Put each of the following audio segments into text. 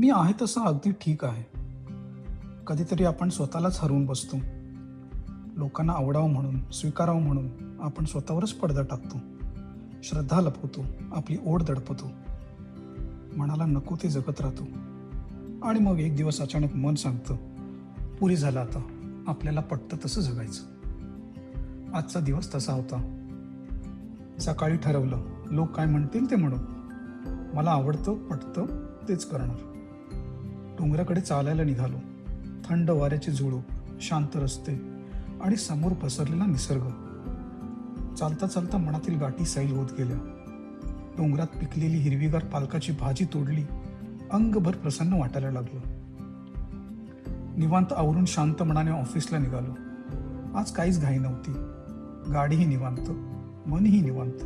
मी आहे तसा अगदी ठीक आहे. कधीतरी आपण स्वतःलाच हरवून बसतो. लोकांना आवडावं म्हणून स्वीकारावं म्हणून आपण स्वतःवरच पडदा टाकतो. श्रद्धा लपवतो आपली ओढ दडपतो. मनाला नको ते जगत राहतो. आणि मग एक दिवस अचानक मन सांगतं पुरी झालं आता आपल्याला पटतं तसं जगायचं. आजचा दिवस तसा होता. सकाळी ठरवलं लोक काय म्हणतील ते म्हणू मला आवडतं पटतं तेच करणार. डोंगराकडे चालायला निघालो. थंड वाऱ्याची झुळूक शांत रस्ते आणि समोर पसरलेला निसर्ग. चालता चालता मनातील गाठी सैल होत गेल्या. डोंगरात पिकलेली हिरवीगार पालकाची भाजी तोडली अंगभर प्रसन्न वाटायला लागलं. निवांत आवरून शांत मनाने ऑफिसला निघालो. आज काहीच घाई नव्हती. गाडीही निवांत मनही निवांत.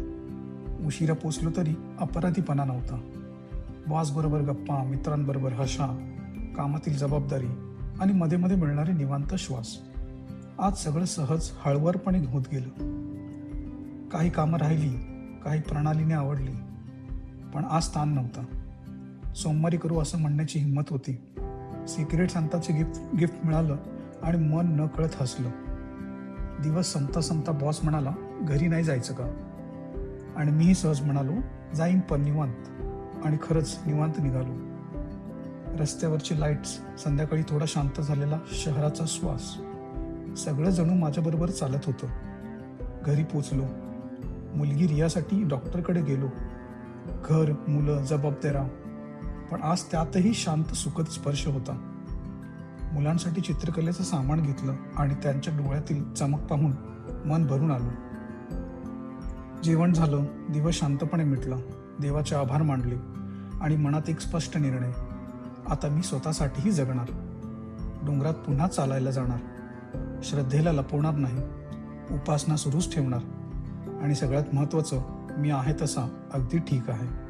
उशिरा पोचलो तरी अपराधीपणा नव्हता. वासबरोबर गप्पा मित्रांबरोबर हशा कामातील जबाबदारी आणि मध्ये मध्ये मिळणारे निवांत श्वास. आज सगळं सहज हळवरपणे होत गेलं. काही कामं राहिली काही प्रणालीने आवडली पण आज ताण नव्हता. सोमवारी करू असं म्हणण्याची हिंमत होती. सिक्रेट संताचे गिफ्ट गिफ्ट मिळालं आणि मन न कळत हसलं. दिवस संपता संपता बॉस म्हणाला घरी नाही जायचं का? आणि मीही सहज म्हणालो जाईन पण निवांत. आणि खरंच निवांत निघालो. रस्त्यावरची लाईट्स संध्याकाळी थोडा शांत झालेला शहराचा श्वास. सगळं जणू माझ्याबरोबर चालत होतं. घरी पोचलो. मुलगी रियासाठी डॉक्टरकडे गेलो. घर मुलं जबाबदाऱ्या. पण आज त्यातही शांत सुखद स्पर्श होता. मुलांसाठी चित्रकलेचं सामान घेतलं आणि त्यांच्या डोळ्यातील चमक पाहून मन भरून आलो. जेवण झालं दिवस शांतपणे मिटला. देवाचे आभार मानले आणि मनात एक स्पष्ट निर्णय. आता मी स्वतःसाठीही जगणार. डोंगरात पुन्हा चालायला जाणार. श्रद्धेला लपवणार नाही. उपासना सुरूच ठेवणार. आणि सगळ्यात महत्त्वाचं मी आहे तसा अगदी ठीक आहे.